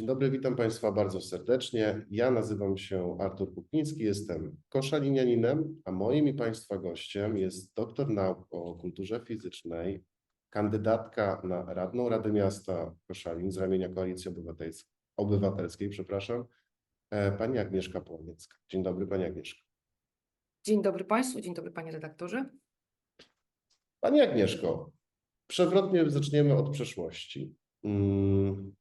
Dzień dobry, witam Państwa bardzo serdecznie. Ja nazywam się Artur Kuknicki, jestem koszalinianinem, a moim i Państwa gościem jest doktor nauk o kulturze fizycznej, kandydatka na radną Rady Miasta Koszalin z ramienia Koalicji Obywatels- Obywatelskiej, przepraszam, e, pani Agnieszka Płoniecka. Dzień dobry, pani Agnieszka. Dzień dobry Państwu, dzień dobry Panie Redaktorze. Pani Agnieszko, przewrotnie zaczniemy od przeszłości. Mm,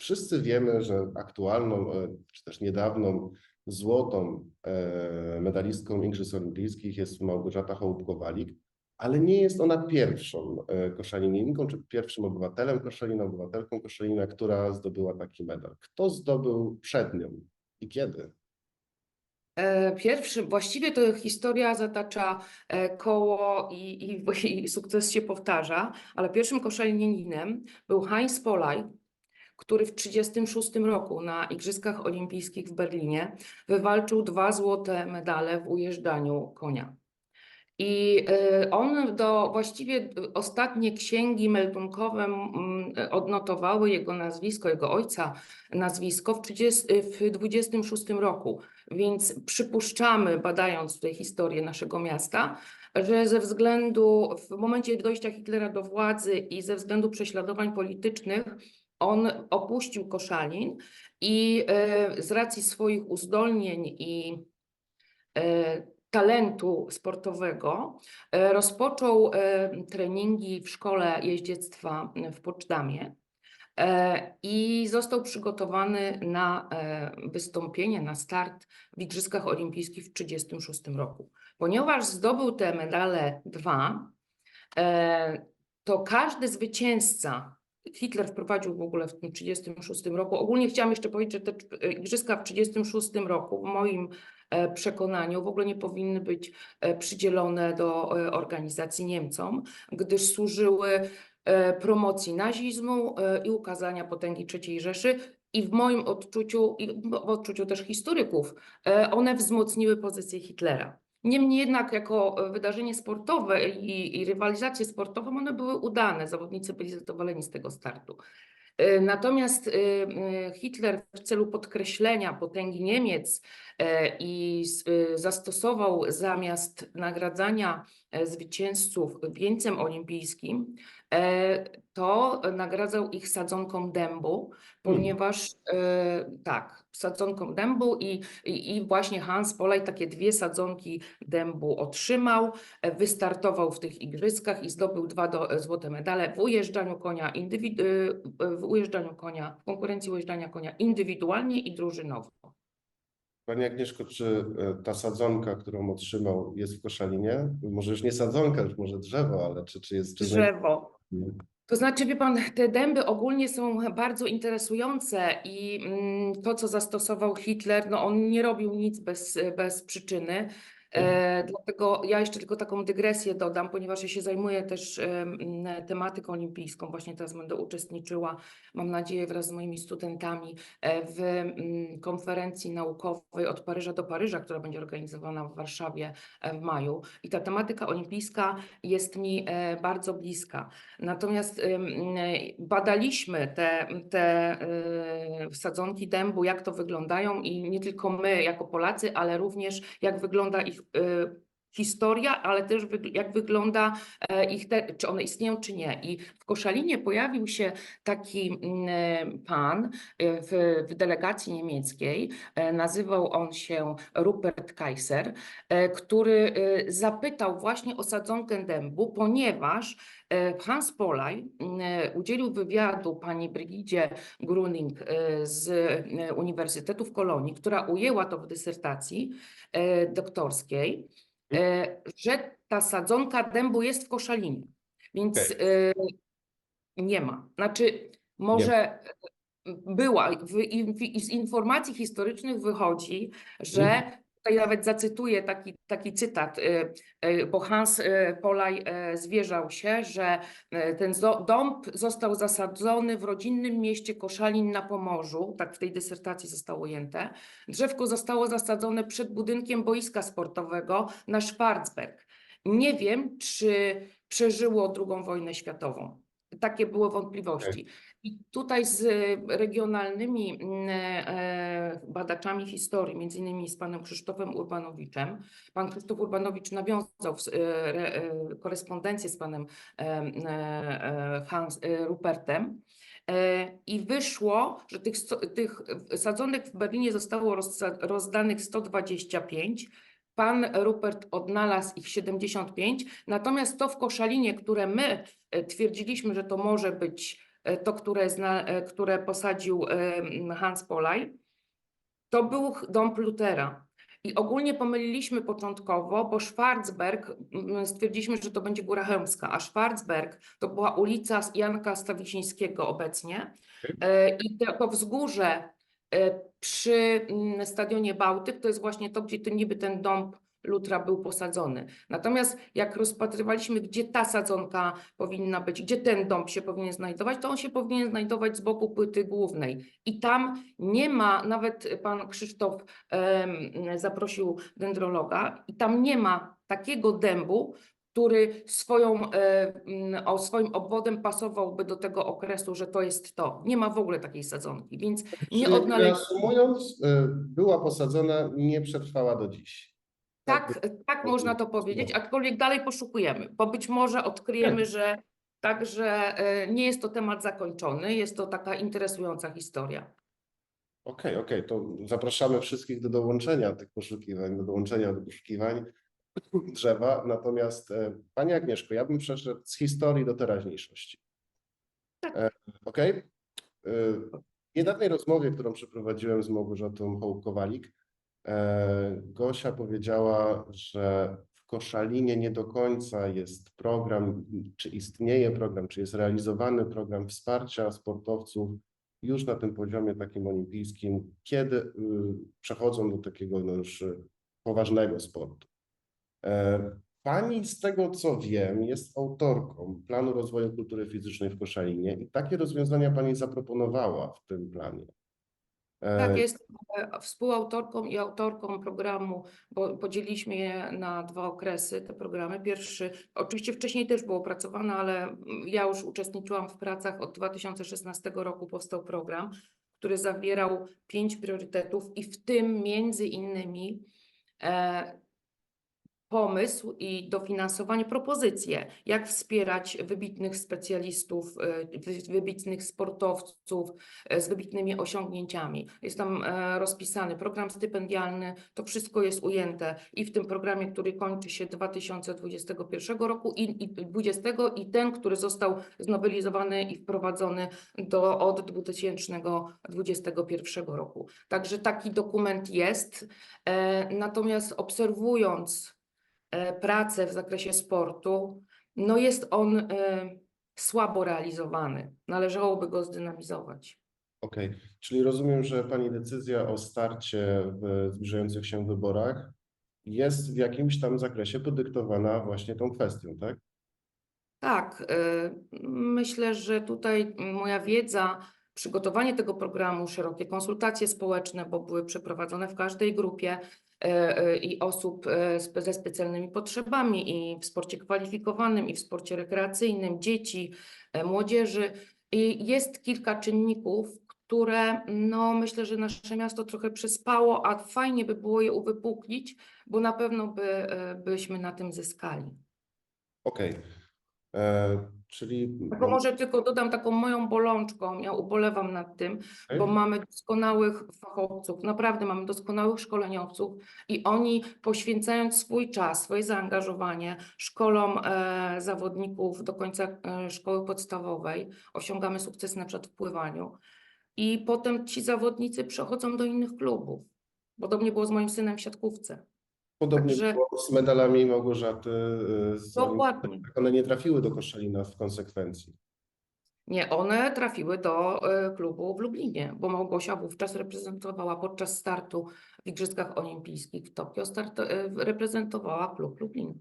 Wszyscy wiemy, że aktualną, e, czy też niedawną złotą e, medalistką Igrzysk Olimpijskich jest Małgorzata Hołubko-Walik, ale nie jest ona pierwszą e, koszalininką, czy pierwszym obywatelem Koszalina, obywatelką Koszalina, która zdobyła taki medal. Kto zdobył przed nią i kiedy? Pierwszy, właściwie to historia zatacza koło i, i, i sukces się powtarza, ale pierwszym koszalininem był Heinz Polaj, który w 1936 roku na Igrzyskach Olimpijskich w Berlinie wywalczył dwa złote medale w ujeżdżaniu konia. I e, on do właściwie ostatnie księgi meldunkowe mm, odnotowały jego nazwisko, jego ojca nazwisko w 30, w 26 roku. Więc przypuszczamy, badając tutaj historię naszego miasta, że ze względu w momencie dojścia Hitlera do władzy i ze względu prześladowań politycznych on opuścił Koszalin i e, z racji swoich uzdolnień i e, talentu sportowego e, rozpoczął treningi w szkole jeździectwa w Poczdamie i został przygotowany na wystąpienie, na start w Igrzyskach Olimpijskich w 1936 roku. Ponieważ zdobył te medale dwa, to każdy zwycięzca, Hitler wprowadził w ogóle w tym 1936 roku, ogólnie chciałam jeszcze powiedzieć, że te e, Igrzyska w 1936 roku w moim e, przekonaniu w ogóle nie powinny być e, przydzielone do organizacji Niemcom, gdyż służyły promocji nazizmu i ukazania potęgi III Rzeszy. I w moim odczuciu, i w odczuciu też historyków, one wzmocniły pozycję Hitlera. Niemniej jednak jako e, wydarzenie sportowe i, i rywalizacje sportową one były udane, zawodnicy byli zadowoleni z tego startu. E, Natomiast e, Hitler w celu podkreślenia potęgi Niemiec i zastosował zamiast nagradzania zwycięzców wieńcem olimpijskim, e, to nagradzał ich sadzonką dębu, ponieważ e, tak, sadzonką dębu i, i, i właśnie Hans Polaj takie dwie sadzonki dębu otrzymał, e, wystartował w tych igrzyskach i zdobył dwa do, e, złote medale w ujeżdżaniu konia indywidu, e, w ujeżdżaniu konia, w konkurencji ujeżdżania konia indywidualnie i drużynowo. Pani Agnieszko, czy e, ta sadzonka, którą otrzymał, jest w Koszalinie? Może już nie sadzonka, już może drzewo, ale czy, czy jest... Czy Drzewo. To znaczy, wie pan, te dęby ogólnie są bardzo interesujące i mm, to, co zastosował Hitler, no on nie robił nic bez, bez przyczyny. E, dlatego ja jeszcze tylko taką dygresję dodam, ponieważ ja się zajmuję też em, tematyką olimpijską. Właśnie teraz będę uczestniczyła, mam nadzieję, wraz z moimi studentami e, w mm, konferencji naukowej od Paryża do Paryża, która będzie organizowana w Warszawie e, w maju. I ta tematyka olimpijska jest mi bardzo bliska. Natomiast badaliśmy te, te sadzonki dębu, jak to wyglądają i nie tylko my jako Polacy, ale również jak wygląda ich y, historia, ale też jak wygląda e, ich, te, czy one istnieją, czy nie. I w Koszalinie pojawił się taki mm, pan y, w, w delegacji niemieckiej, e, nazywał on się Rupert Kaiser, e, który zapytał właśnie o sadzonkę dębu, ponieważ E, Hans Polaj e, udzielił wywiadu pani Brygidzie Gruning e, z e, Uniwersytetu w Kolonii, która ujęła to w dysertacji doktorskiej, że ta sadzonka dębu jest w Koszalinie. Więc e, nie ma. Znaczy, może e, była. W, w, z informacji historycznych wychodzi, że tutaj nawet zacytuję taki, taki cytat, y, y, bo Hans y, Polaj zwierzał się, że ten dąb został zasadzony w rodzinnym mieście Koszalin na Pomorzu, tak w tej dysertacji zostało ujęte. Drzewko zostało zasadzone przed budynkiem boiska sportowego na Schwarzberg. Nie wiem, czy przeżyło II wojnę światową. takie były wątpliwości. I tutaj z regionalnymi mm, e, badaczami historii, między innymi z panem Krzysztofem Urbanowiczem. Pan Krzysztof Urbanowicz nawiązał e, e, korespondencję z panem Hans Rupertem. I wyszło, że tych, tych sadzonek w Berlinie zostało rozdanych 125. Pan Rupert odnalazł ich 75, natomiast to w Koszalinie, które my twierdziliśmy, że to może być to, które, zna, e, które posadził e, Hans Polaj, to był dom Plutera. I ogólnie pomyliliśmy początkowo, bo Schwarzberg, stwierdziliśmy, że to będzie Góra Chełmska, a Schwarzberg to była ulica Janka Stawisińskiego obecnie. E, I to, to wzgórze e, przy stadionie Bałtyk to jest właśnie to, gdzie to niby ten dąb Lutra był posadzony. Natomiast jak rozpatrywaliśmy, gdzie ta sadzonka powinna być, gdzie ten dąb się powinien znajdować, to on się powinien znajdować z boku płyty głównej. I tam nie ma, nawet pan Krzysztof em, zaprosił dendrologa, i tam nie ma takiego dębu, który swoją, e, o swoim obwodem pasowałby do tego okresu, że to jest to. Nie ma w ogóle takiej sadzonki, więc nie odnaleźć. reasumując, y, była posadzona, nie przetrwała do dziś. Tak, tak można to powiedzieć, aczkolwiek dalej poszukujemy, bo być może odkryjemy, że także e, nie jest to temat zakończony, jest to taka interesująca historia. Okej, okej, to zapraszamy wszystkich do dołączenia tych poszukiwań, do dołączenia do poszukiwań drzewa. Natomiast e, Pani Agnieszko, ja bym przeszedł z historii do teraźniejszości. Tak. E, Okej? E, W niedawnej rozmowie, którą przeprowadziłem z Małgorzatą Hołkowalik, Gosia powiedziała, że w Koszalinie nie do końca jest program, czy istnieje program, czy jest realizowany program wsparcia sportowców już na tym poziomie takim olimpijskim, kiedy y, przechodzą do takiego no już poważnego sportu. E, Pani, z tego co wiem, jest autorką planu rozwoju kultury fizycznej w Koszalinie i takie rozwiązania Pani zaproponowała w tym planie. E, Tak, jestem e, współautorką i autorką programu, bo podzieliliśmy je na dwa okresy, te programy. Pierwszy, oczywiście wcześniej też było opracowane, ale ja już uczestniczyłam w pracach od 2016 roku powstał program, który zawierał pięć priorytetów i w tym między innymi e, pomysł i dofinansowanie, propozycje, jak wspierać wybitnych specjalistów, e, wy- wybitnych sportowców e, z wybitnymi osiągnięciami. Jest tam e, rozpisany program stypendialny, to wszystko jest ujęte i w tym programie, który kończy się 2021 roku i, i 20 i ten, który został znowelizowany i wprowadzony do, od 2021 roku. Także taki dokument jest. Natomiast obserwując pracę w zakresie sportu, no jest on e, słabo realizowany. Należałoby go zdynamizować. Okej, czyli rozumiem, że Pani decyzja o starcie w zbliżających się wyborach jest w jakimś tam zakresie podyktowana właśnie tą kwestią, tak? Tak, e, myślę, że tutaj moja wiedza, przygotowanie tego programu, szerokie konsultacje społeczne, bo były przeprowadzone w każdej grupie e, e, i osób e, ze specjalnymi potrzebami i w sporcie kwalifikowanym, i w sporcie rekreacyjnym, dzieci, e, młodzieży. I jest kilka czynników, które no, myślę, że nasze miasto trochę przespało, a fajnie by było je uwypuklić, bo na pewno by, e, byśmy na tym zyskali. Okej, E, czyli Tylko może tylko dodam taką moją bolączką, ja ubolewam nad tym, bo Okej. mamy doskonałych fachowców, naprawdę mamy doskonałych szkoleniowców i oni poświęcając swój czas, swoje zaangażowanie, szkolą e, zawodników do końca e, szkoły podstawowej, osiągamy sukces na przykład w pływaniu i potem ci zawodnicy przechodzą do innych klubów. Podobnie było z moim synem w siatkówce. Podobnie Także- było z medalami Małgorzaty y, z Dokładnie. Olimpiady. One nie trafiły do Koszalina w konsekwencji. Nie, one trafiły do e, klubu w Lublinie, bo Małgosia wówczas reprezentowała podczas startu w Igrzyskach Olimpijskich w Tokio, start, e, reprezentowała klub Lublin.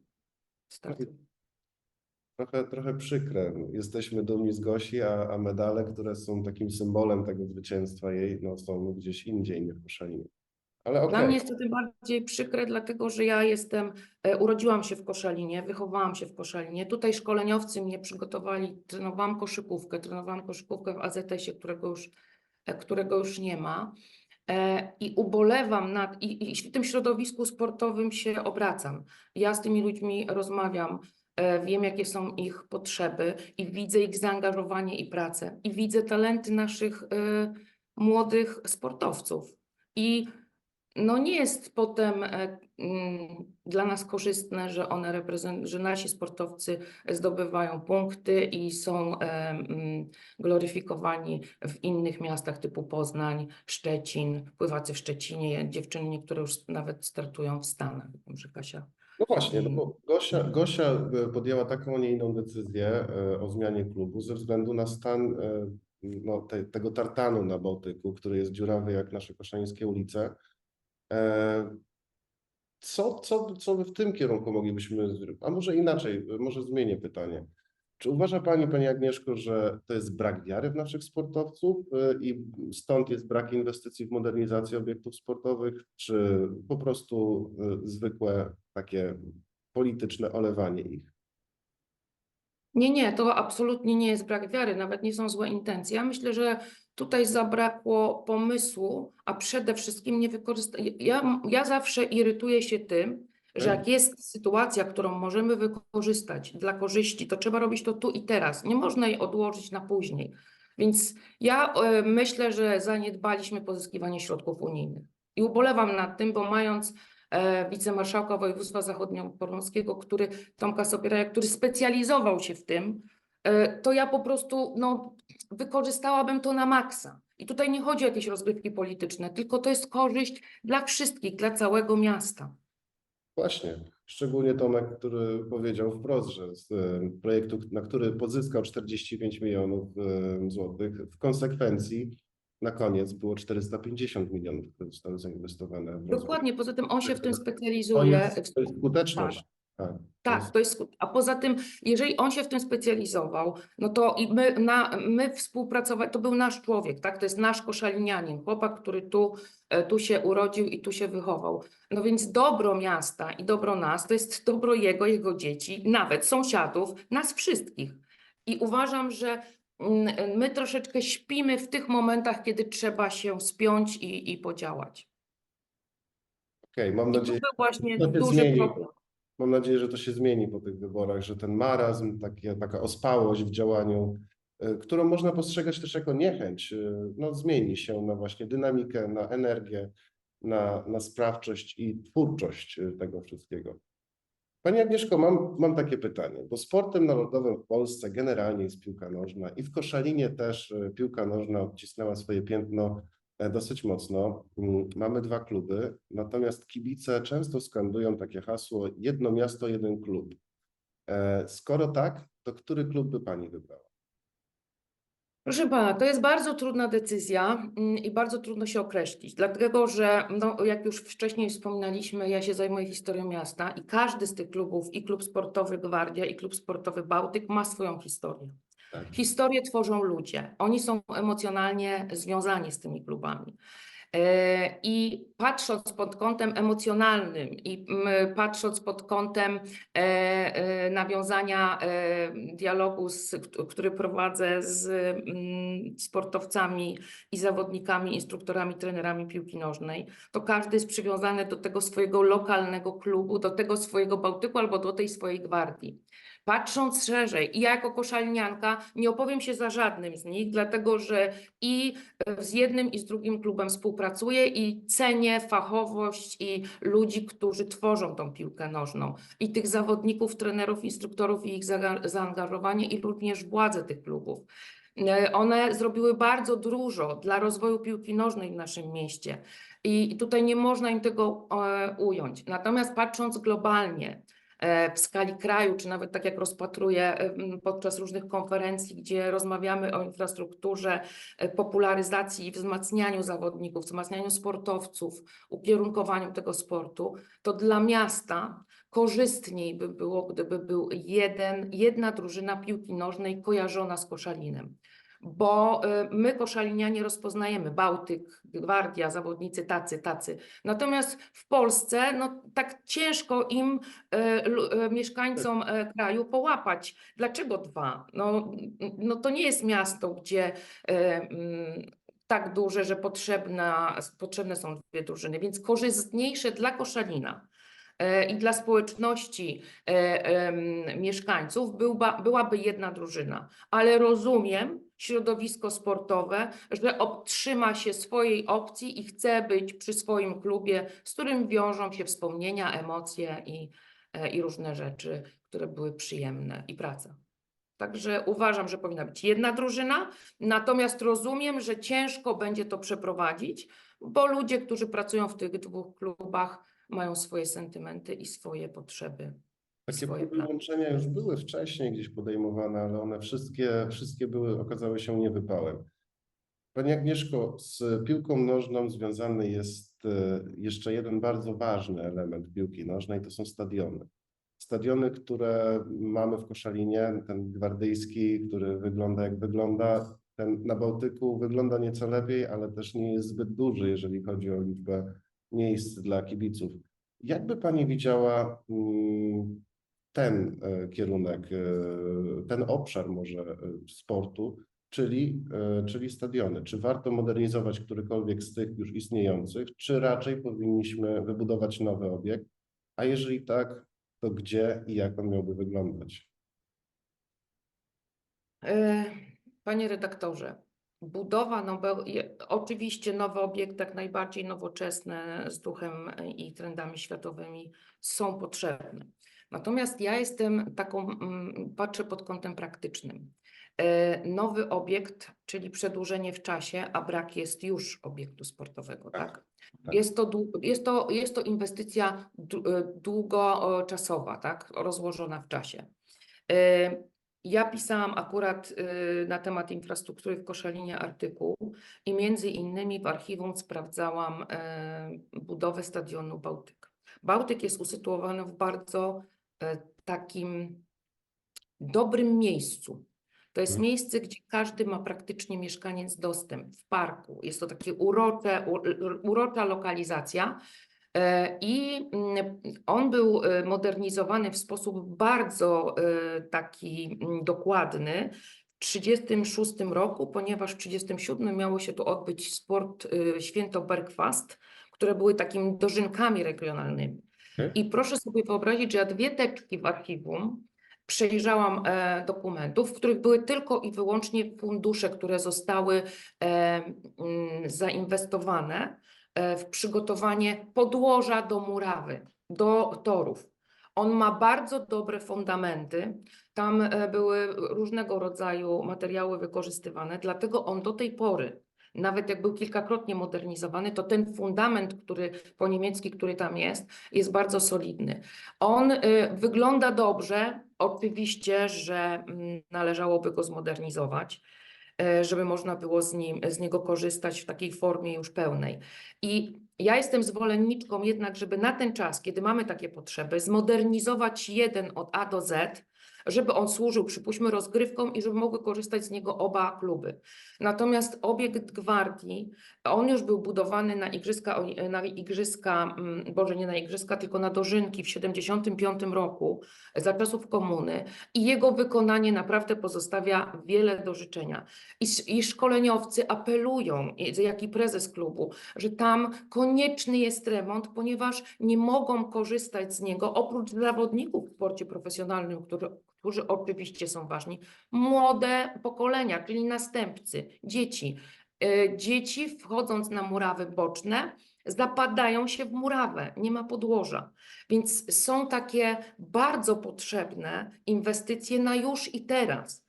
Trochę, trochę przykre. Jesteśmy dumni z Gosi, a, a medale, które są takim symbolem tego zwycięstwa jej, no, są gdzieś indziej, nie w Koszalinie. Ale okej. Dla mnie jest to tym bardziej przykre, dlatego że ja jestem, e, urodziłam się w Koszalinie, wychowałam się w Koszalinie. Tutaj szkoleniowcy mnie przygotowali, trenowałam koszykówkę, trenowałam koszykówkę w AZS-ie, którego już, e, którego już nie ma. E, I ubolewam nad, i, i w tym środowisku sportowym się obracam. Ja z tymi ludźmi rozmawiam, wiem jakie są ich potrzeby i widzę ich zaangażowanie i pracę. I widzę talenty naszych młodych sportowców. I no nie jest potem e, mm, dla nas korzystne, że one reprezent, że nasi sportowcy zdobywają punkty i są e, mm, gloryfikowani w innych miastach typu Poznań, Szczecin, pływacy w Szczecinie, dziewczyny niektóre już nawet startują w Stanach. Wiem, że Kasia. No właśnie, no bo Gosia, Gosia e, podjęła taką, a nie inną decyzję o zmianie klubu ze względu na stan no, te, tego tartanu na Bałtyku, który jest dziurawy jak nasze koszańskie ulice. E, Co, co, co w tym kierunku moglibyśmy zrobić? A może inaczej, może zmienię pytanie. Czy uważa Pani, Pani Agnieszko, że to jest brak wiary w naszych sportowców e, i stąd jest brak inwestycji w modernizację obiektów sportowych, czy po prostu e, zwykłe takie polityczne olewanie ich? Nie, nie, to absolutnie nie jest brak wiary, nawet nie są złe intencje. Ja myślę, że tutaj zabrakło pomysłu, a przede wszystkim nie wykorzystania. Ja, ja zawsze irytuję się tym, że jak jest sytuacja, którą możemy wykorzystać dla korzyści, to trzeba robić to tu i teraz. Nie można jej odłożyć na później. Więc ja e, myślę, że zaniedbaliśmy pozyskiwanie środków unijnych. I ubolewam nad tym, bo mając e, wicemarszałka województwa zachodniopomorskiego, który Tomka Sobieraja, który specjalizował się w tym, e, to ja po prostu no, wykorzystałabym to na maksa. I tutaj nie chodzi o jakieś rozgrywki polityczne, tylko to jest korzyść dla wszystkich, dla całego miasta. Właśnie, szczególnie Tomek, który powiedział wprost, że z e, projektu, na który pozyskał 45 milionów e, złotych, w konsekwencji na koniec było 450 milionów, które zostały zainwestowane w. Dokładnie, poza tym on się w tym To specjalizuje. jest, to jest skuteczność. Tak, to Tak, jest- to jest, a poza tym, jeżeli on się w tym specjalizował, no to i my, na, my współpracowali, to był nasz człowiek, tak? To jest nasz koszalinianin, chłopak, który tu, e, tu się urodził i tu się wychował. No więc dobro miasta i dobro nas, to jest dobro jego, jego dzieci, nawet sąsiadów, nas wszystkich. I uważam, że mm, my troszeczkę śpimy w tych momentach, kiedy trzeba się spiąć i, i podziałać. Okej, mam I to nadzieję, był właśnie duży zmieni. problem. Mam nadzieję, że to się zmieni po tych wyborach, że ten marazm, taka ospałość w działaniu, e, którą można postrzegać też jako niechęć, e, no, zmieni się na właśnie dynamikę, na energię, na, na sprawczość i twórczość e, tego wszystkiego. Pani Agnieszko, mam, mam takie pytanie, bo sportem narodowym w Polsce generalnie jest piłka nożna i w Koszalinie też piłka nożna odcisnęła swoje piętno dosyć mocno. Mm, Mamy dwa kluby, natomiast kibice często skandują takie hasło jedno miasto, jeden klub. E, Skoro tak, to który klub by Pani wybrała? Proszę pana, to jest bardzo trudna decyzja mm, i bardzo trudno się określić, dlatego że, no, jak już wcześniej wspominaliśmy, ja się zajmuję historią miasta i każdy z tych klubów, i klub sportowy Gwardia, i klub sportowy Bałtyk ma swoją historię. Tak. Historię tworzą ludzie, oni są emocjonalnie związani z tymi klubami. E, I patrząc pod kątem emocjonalnym i patrząc pod kątem e, e, nawiązania dialogu, z, który prowadzę z sportowcami i zawodnikami, instruktorami, trenerami piłki nożnej, to każdy jest przywiązany do tego swojego lokalnego klubu, do tego swojego Bałtyku albo do tej swojej gwardii. Patrząc szerzej, ja jako koszalnianka nie opowiem się za żadnym z nich, dlatego że i e, z jednym i z drugim klubem współpracuję i cenię fachowość i ludzi, którzy tworzą tą piłkę nożną, i tych zawodników, trenerów, instruktorów i ich zaangażowanie, i również władze tych klubów. E, One zrobiły bardzo dużo dla rozwoju piłki nożnej w naszym mieście i tutaj nie można im tego e, ująć. Natomiast patrząc globalnie, w skali kraju, czy nawet tak jak rozpatruję e, podczas różnych konferencji, gdzie rozmawiamy o infrastrukturze, e, popularyzacji i wzmacnianiu zawodników, wzmacnianiu sportowców, ukierunkowaniu tego sportu, to dla miasta korzystniej by było, gdyby był jeden, jedna drużyna piłki nożnej kojarzona z Koszalinem. Bo y, my koszalinianie rozpoznajemy Bałtyk, Gwardia, zawodnicy tacy, tacy. Natomiast w Polsce no, tak ciężko im, y, y, mieszkańcom kraju połapać. Dlaczego dwa? No, no to nie jest miasto, gdzie mm, tak duże, że potrzebna, potrzebne są dwie drużyny, więc korzystniejsze dla Koszalina i dla społeczności mieszkańców byłba, byłaby jedna drużyna. Ale rozumiem środowisko sportowe, że otrzyma się swojej opcji i chce być przy swoim klubie, z którym wiążą się wspomnienia, emocje i, e, i różne rzeczy, które były przyjemne i praca. Także uważam, że powinna być jedna drużyna, natomiast rozumiem, że ciężko będzie to przeprowadzić, bo ludzie, którzy pracują w tych dwóch klubach, mają swoje sentymenty i swoje potrzeby. Takie swoje próby łączenia już były wcześniej gdzieś podejmowane, ale one wszystkie, wszystkie były, okazały się niewypałem. Pani Agnieszko, z piłką nożną związany jest e, jeszcze jeden bardzo ważny element piłki nożnej, to są stadiony. Stadiony, które mamy w Koszalinie, ten gwardyjski, który wygląda jak wygląda, ten na Bałtyku wygląda nieco lepiej, ale też nie jest zbyt duży, jeżeli chodzi o liczbę miejsc dla kibiców. Jakby Pani widziała mm, ten e, kierunek, e, ten obszar może e, sportu, czyli, czyli stadiony? Czy warto modernizować którykolwiek z tych już istniejących, czy raczej powinniśmy wybudować nowy obiekt? A jeżeli tak, to gdzie i jak on miałby wyglądać? Panie redaktorze, budowa nowe, oczywiście nowe obiekty jak najbardziej nowoczesne z duchem i trendami światowymi są potrzebne. Natomiast ja jestem taką, mm, patrzę pod kątem praktycznym. E, Nowy obiekt, czyli przedłużenie w czasie, a brak jest już obiektu sportowego, Tak, tak? tak. Jest to, jest to, jest to inwestycja e, długoczasowa, tak? Rozłożona w czasie. E, Ja pisałam akurat na temat infrastruktury w Koszalinie artykuł i między innymi w archiwum sprawdzałam budowę stadionu Bałtyk. Bałtyk jest usytuowany w bardzo takim dobrym miejscu. To jest Mhm. miejsce, gdzie każdy ma praktycznie mieszkaniec dostęp w parku. Jest to u- urocza lokalizacja. E, I mm, on był e, modernizowany w sposób bardzo e, taki mm, dokładny w 1936 roku, ponieważ w 1937 miało się tu odbyć sport e, Święto Bergfast, które były takimi dożynkami regionalnymi. I proszę sobie wyobrazić, że ja dwie teczki w archiwum przejrzałam e, dokumentów, w których były tylko i wyłącznie fundusze, które zostały e, mm, zainwestowane e, w przygotowanie podłoża do murawy, do torów. On ma bardzo dobre fundamenty. Tam e, były różnego rodzaju materiały wykorzystywane, dlatego on do tej pory, nawet jak był kilkakrotnie modernizowany, to ten fundament, który po niemiecki, który tam jest, jest bardzo solidny. On y, wygląda dobrze. Oczywiście, że mm, należałoby go zmodernizować, e, żeby można było z, nim, z niego korzystać w takiej formie już pełnej. I ja jestem zwolenniczką jednak, żeby na ten czas, kiedy mamy takie potrzeby, zmodernizować jeden od A do Z, żeby on służył, przypuśćmy, rozgrywkom i żeby mogły korzystać z niego oba kluby. Natomiast obiekt Gwardii, on już był budowany na igrzyska, na igrzyska, mm, Boże, nie na igrzyska, tylko na dożynki w 75 roku za czasów komuny i jego wykonanie naprawdę pozostawia wiele do życzenia. I, i szkoleniowcy apelują, jak i prezes klubu, że tam konieczny jest remont, ponieważ nie mogą korzystać z niego oprócz zawodników w sporcie profesjonalnym, którzy, którzy oczywiście są ważni, młode pokolenia, czyli następcy, dzieci. E, Dzieci wchodząc na murawy boczne zapadają się w murawę, nie ma podłoża. Więc są takie bardzo potrzebne inwestycje na już i teraz.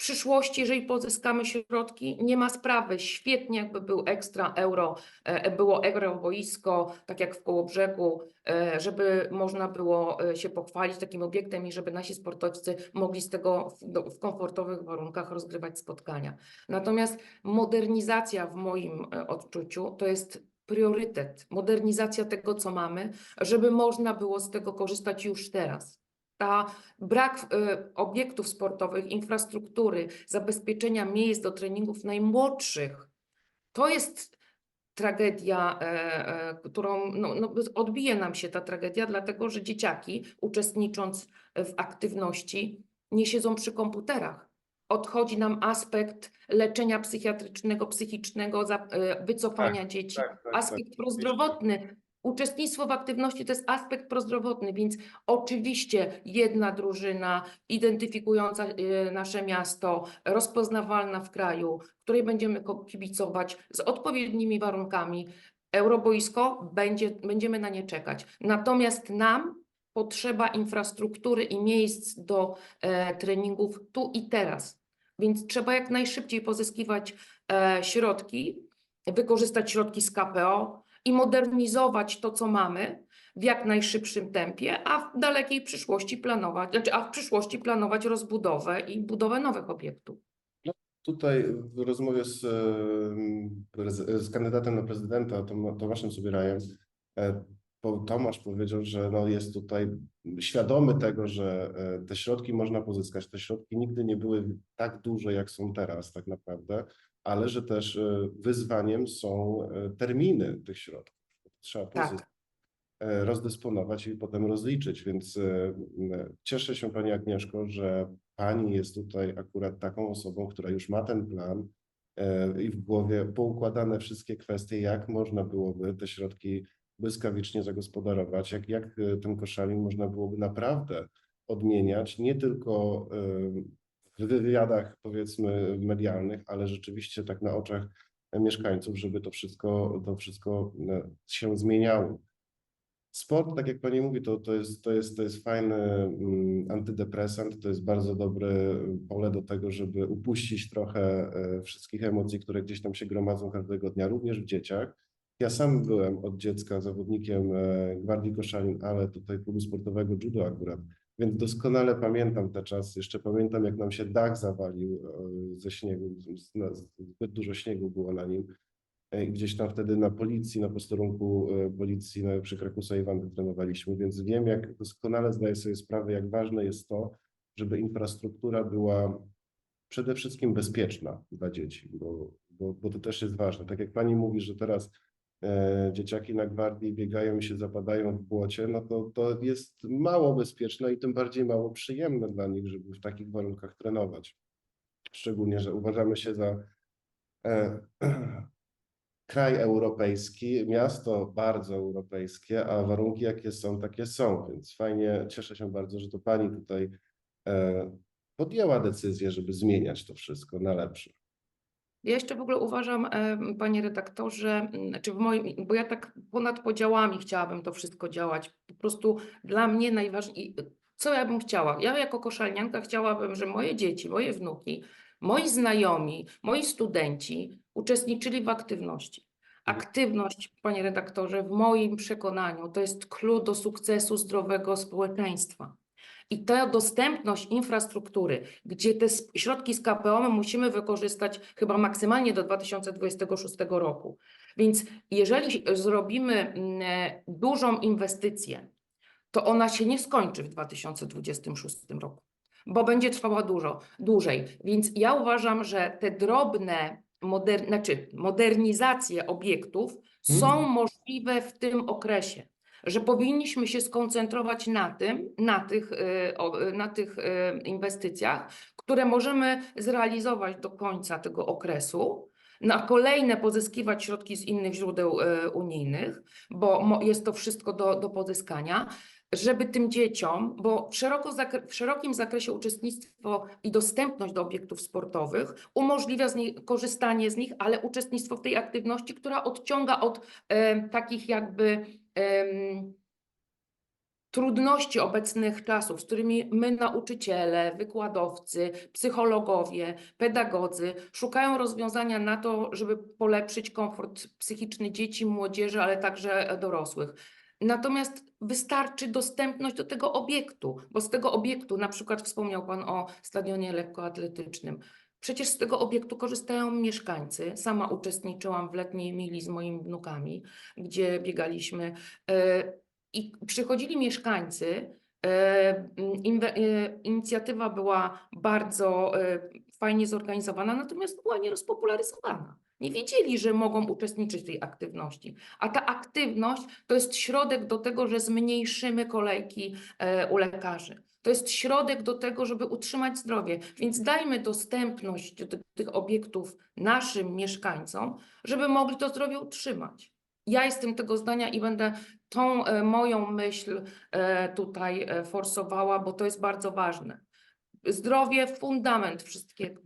Przyszłości, jeżeli pozyskamy środki, nie ma sprawy. Świetnie, jakby był ekstra euro, e, było euro boisko, tak jak w Kołobrzegu, e, żeby można było e, się pochwalić takim obiektem i żeby nasi sportowcy mogli z tego w, komfortowych warunkach rozgrywać spotkania. Natomiast modernizacja w moim odczuciu to jest priorytet. Modernizacja tego, co mamy, żeby można było z tego korzystać już teraz. Ta brak e, obiektów sportowych, infrastruktury, zabezpieczenia miejsc do treningów najmłodszych, to jest tragedia, e, e, którą no, no, odbije nam się ta tragedia, dlatego że dzieciaki uczestnicząc w aktywności nie siedzą przy komputerach. Odchodzi nam aspekt leczenia psychiatrycznego, psychicznego, e, wycofania dzieci, tak, tak, aspekt tak, prozdrowotny. Uczestnictwo w aktywności to jest aspekt prozdrowotny, więc oczywiście jedna drużyna identyfikująca e, nasze miasto, rozpoznawalna w kraju, której będziemy kibicować z odpowiednimi warunkami. Euroboisko będzie, będziemy na nie czekać. Natomiast nam potrzeba infrastruktury i miejsc do e, treningów tu i teraz. Więc trzeba jak najszybciej pozyskiwać e, środki, wykorzystać środki z KPO i modernizować to, co mamy w jak najszybszym tempie, a w dalekiej przyszłości planować, znaczy, a w przyszłości planować rozbudowę i budowę nowych obiektów. Tutaj w rozmowie z, z kandydatem na prezydenta, Tom- Tomaszem Sobierajem, e, Tomasz powiedział, że no jest tutaj świadomy tego, że e, te środki można pozyskać. Te środki nigdy nie były tak duże, jak są teraz tak naprawdę, ale że też e, wyzwaniem są e, terminy tych środków. Trzeba Tak. pozyskać e, rozdysponować i potem rozliczyć. Więc cieszę się Pani Agnieszko, że Pani jest tutaj akurat taką osobą, która już ma ten plan i w głowie poukładane wszystkie kwestie, jak można byłoby te środki błyskawicznie zagospodarować, jak, jak ten koszalin można byłoby naprawdę odmieniać, nie tylko w wywiadach powiedzmy medialnych, ale rzeczywiście tak na oczach mieszkańców, żeby to wszystko, to wszystko e, się zmieniało. Sport, tak jak pani mówi, to, to, jest, to, jest, to jest fajny mm, antydepresant, to jest bardzo dobre pole do tego, żeby upuścić trochę e, wszystkich emocji, które gdzieś tam się gromadzą każdego dnia, również w dzieciach. Ja sam byłem od dziecka zawodnikiem e, Gwardii Koszalin, ale tutaj klubu sportowego judo akurat, więc doskonale pamiętam te czasy. Jeszcze pamiętam, jak nam się dach zawalił e, ze śniegu, zbyt dużo śniegu było na nim. E, i Gdzieś tam wtedy na policji, na posterunku e, policji na, przy Krakusa Iwandy trenowaliśmy, więc wiem, jak doskonale zdaję sobie sprawę, jak ważne jest to, żeby infrastruktura była przede wszystkim bezpieczna dla dzieci, bo, bo, bo to też jest ważne. Tak jak pani mówi, że teraz dzieciaki na gwardii biegają i się zapadają w błocie, no to, to jest mało bezpieczne i tym bardziej mało przyjemne dla nich, żeby w takich warunkach trenować. Szczególnie, że uważamy się za e, kraj europejski, miasto bardzo europejskie, a warunki jakie są, takie są, więc fajnie, cieszę się bardzo, że to pani tutaj e, podjęła decyzję, żeby zmieniać to wszystko na lepsze. Ja jeszcze w ogóle uważam, panie redaktorze, m, czy w moim, bo ja tak ponad podziałami chciałabym to wszystko działać. Po prostu dla mnie najważniejsze, co ja bym chciała? Ja jako koszalnianka chciałabym, że moje dzieci, moje wnuki, moi znajomi, moi studenci uczestniczyli w aktywności. Aktywność, panie redaktorze, w moim przekonaniu to jest klucz do sukcesu zdrowego społeczeństwa. I ta dostępność infrastruktury, gdzie te środki z KPO my musimy wykorzystać chyba maksymalnie do 2026 roku. Więc jeżeli zrobimy mm, e, dużą inwestycję, to ona się nie skończy w 2026 roku, bo będzie trwała dużo, dłużej. Więc ja uważam, że te drobne moder, znaczy modernizacje obiektów są możliwe w tym okresie że powinniśmy się skoncentrować na tym, na tych, y, na tych y, inwestycjach, które możemy zrealizować do końca tego okresu. Na kolejne pozyskiwać środki z innych źródeł y, unijnych, bo jest to wszystko do, do pozyskania, żeby tym dzieciom, bo w, szeroko w szerokim zakresie uczestnictwo i dostępność do obiektów sportowych umożliwia z nich, korzystanie z nich, ale uczestnictwo w tej aktywności, która odciąga od em, takich jakby trudności obecnych czasów, z którymi my, nauczyciele, wykładowcy, psychologowie, pedagodzy, szukają rozwiązania na to, żeby polepszyć komfort psychiczny dzieci, młodzieży, ale także dorosłych. Natomiast wystarczy dostępność do tego obiektu, bo z tego obiektu, na przykład wspomniał Pan o stadionie lekkoatletycznym, Przecież z tego obiektu korzystają mieszkańcy. Sama uczestniczyłam w letniej mili z moimi wnukami, gdzie biegaliśmy. e, I przychodzili mieszkańcy E, e, Inicjatywa była bardzo fajnie zorganizowana, natomiast była nierozpopularyzowana. Nie wiedzieli, że mogą uczestniczyć w tej aktywności. A ta aktywność to jest środek do tego, że zmniejszymy kolejki u lekarzy. To jest środek do tego, żeby utrzymać zdrowie. Więc dajmy dostępność do tych obiektów naszym mieszkańcom, żeby mogli to zdrowie utrzymać. Ja jestem tego zdania i będę tą e, moją myśl e, tutaj e, forsowała, bo to jest bardzo ważne. Zdrowie, fundament wszystkiego.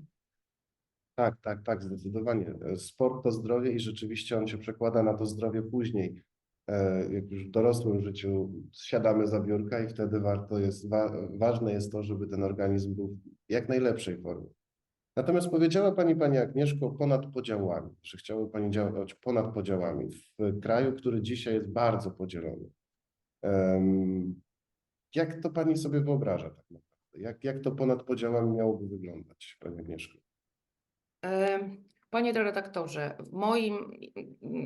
Tak, tak, tak, zdecydowanie. Sport to zdrowie i rzeczywiście on się przekłada na to zdrowie później. E, Jak już w dorosłym życiu siadamy za biurka i wtedy warto jest, wa ważne jest to, żeby ten organizm był w jak najlepszej formie. Natomiast powiedziała Pani, Pani Agnieszko, ponad podziałami, że chciałaby Pani działać ponad podziałami w kraju, który dzisiaj jest bardzo podzielony. Em, Jak to Pani sobie wyobraża tak naprawdę? Jak, jak to ponad podziałami miałoby wyglądać, Pani Agnieszko? Panie redaktorze, w moim,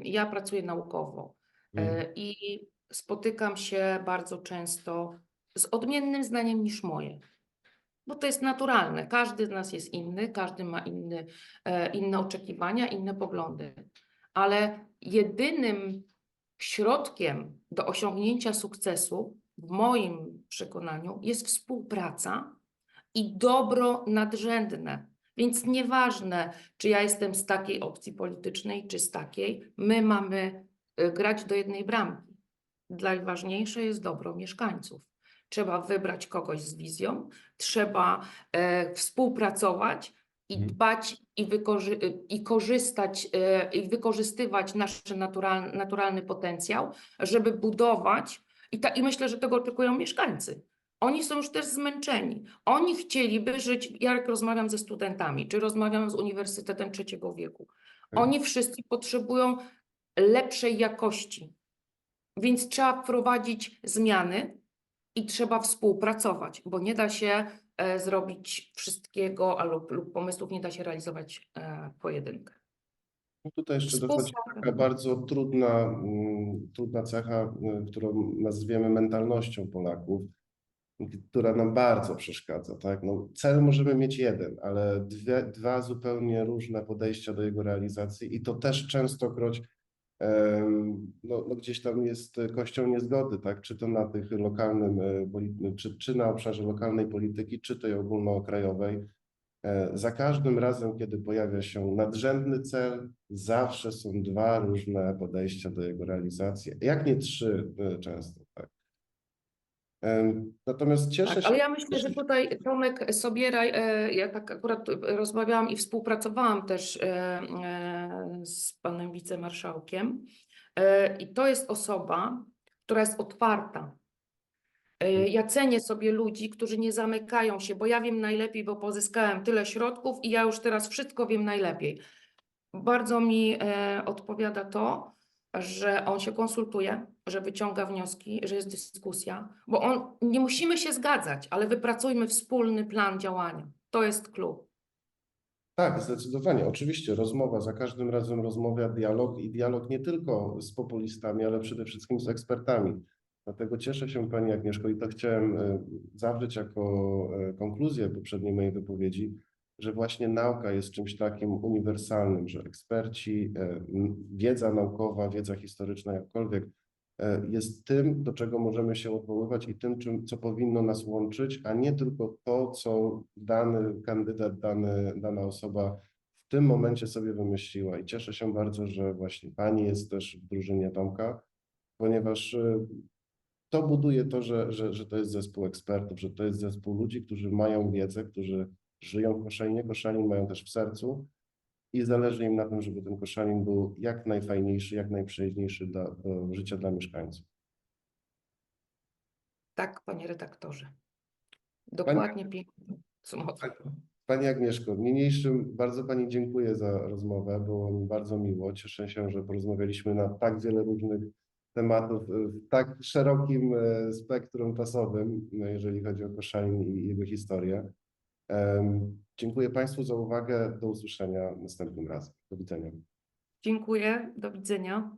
ja pracuję naukowo Mhm. e, i spotykam się bardzo często z odmiennym zdaniem niż moje. Bo to jest naturalne. Każdy z nas jest inny, każdy ma inny, e, inne oczekiwania, inne poglądy. Ale jedynym środkiem do osiągnięcia sukcesu, w moim przekonaniu, jest współpraca i dobro nadrzędne. Więc nieważne, czy ja jestem z takiej opcji politycznej, czy z takiej, my mamy grać do jednej bramki. Najważniejsze jest dobro mieszkańców. Trzeba wybrać kogoś z wizją, trzeba e, współpracować i Mhm. dbać i, wykorzy- y, i korzystać e, i wykorzystywać nasz natural, naturalny potencjał, żeby budować i, ta, i myślę, że tego oczekują mieszkańcy. Oni są już też zmęczeni. Oni chcieliby żyć, ja jak rozmawiam ze studentami, czy rozmawiam z Uniwersytetem Trzeciego Wieku, Tak. oni wszyscy potrzebują lepszej jakości. Więc trzeba wprowadzić zmiany i trzeba współpracować, bo nie da się e, zrobić wszystkiego lub, lub pomysłów nie da się realizować e, pojedynkę. No tutaj jeszcze dochodzi taka bardzo trudna, mm, trudna cecha, y, którą nazwiemy mentalnością Polaków, która nam bardzo przeszkadza, tak? No, cel możemy mieć jeden, ale dwie, dwa zupełnie różne podejścia do jego realizacji i to też częstokroć no, no gdzieś tam jest kością niezgody, tak? Czy to na tych lokalnym, poli- czy, czy na obszarze lokalnej polityki, czy tej ogólnokrajowej. E, Za każdym razem, kiedy pojawia się nadrzędny cel, zawsze są dwa różne podejścia do jego realizacji, jak nie trzy e, często, Natomiast cieszę Tak, się, ale ja myślę, że tutaj Tomek Sobieraj, e, ja tak akurat rozmawiałam i współpracowałam też e, e, z panem wicemarszałkiem i to jest osoba, która jest otwarta. E, Ja cenię sobie ludzi, którzy nie zamykają się, bo ja wiem najlepiej, bo pozyskałem tyle środków i ja już teraz wszystko wiem najlepiej. Bardzo mi odpowiada to, że on się konsultuje, że wyciąga wnioski, że jest dyskusja, bo on nie musimy się zgadzać, ale wypracujmy wspólny plan działania. To jest klub. Tak, zdecydowanie. Oczywiście rozmowa, za każdym razem rozmowa, dialog i dialog nie tylko z populistami, ale przede wszystkim z ekspertami. Dlatego cieszę się Pani Agnieszko i to chciałem e, zawrzeć jako e, konkluzję poprzedniej mojej wypowiedzi, że właśnie nauka jest czymś takim uniwersalnym, że eksperci, e, wiedza naukowa, wiedza historyczna, jakkolwiek, e, jest tym, do czego możemy się odwoływać i tym, czym, co powinno nas łączyć, a nie tylko to, co dany kandydat, dany, dana osoba w tym momencie sobie wymyśliła. I cieszę się bardzo, że właśnie Pani jest też w drużynie Tomka, ponieważ e, to buduje to, że, że, że to jest zespół ekspertów, że to jest zespół ludzi, którzy mają wiedzę, którzy żyją w Koszalinie, Koszalin mają też w sercu i zależy im na tym, żeby ten Koszalin był jak najfajniejszy, jak najprzyjaźniejszy do, do życia dla mieszkańców. Tak, panie redaktorze. Dokładnie pięknie. podsumował. Pani Agnieszko, niniejszym bardzo Pani dziękuję za rozmowę, było mi bardzo miło. Cieszę się, że porozmawialiśmy na tak wiele różnych tematów w tak szerokim e, spektrum czasowym, jeżeli chodzi o Koszalin i jego historię. Dziękuję Państwu za uwagę. Do usłyszenia następnym razem. Do widzenia. Dziękuję. Do widzenia.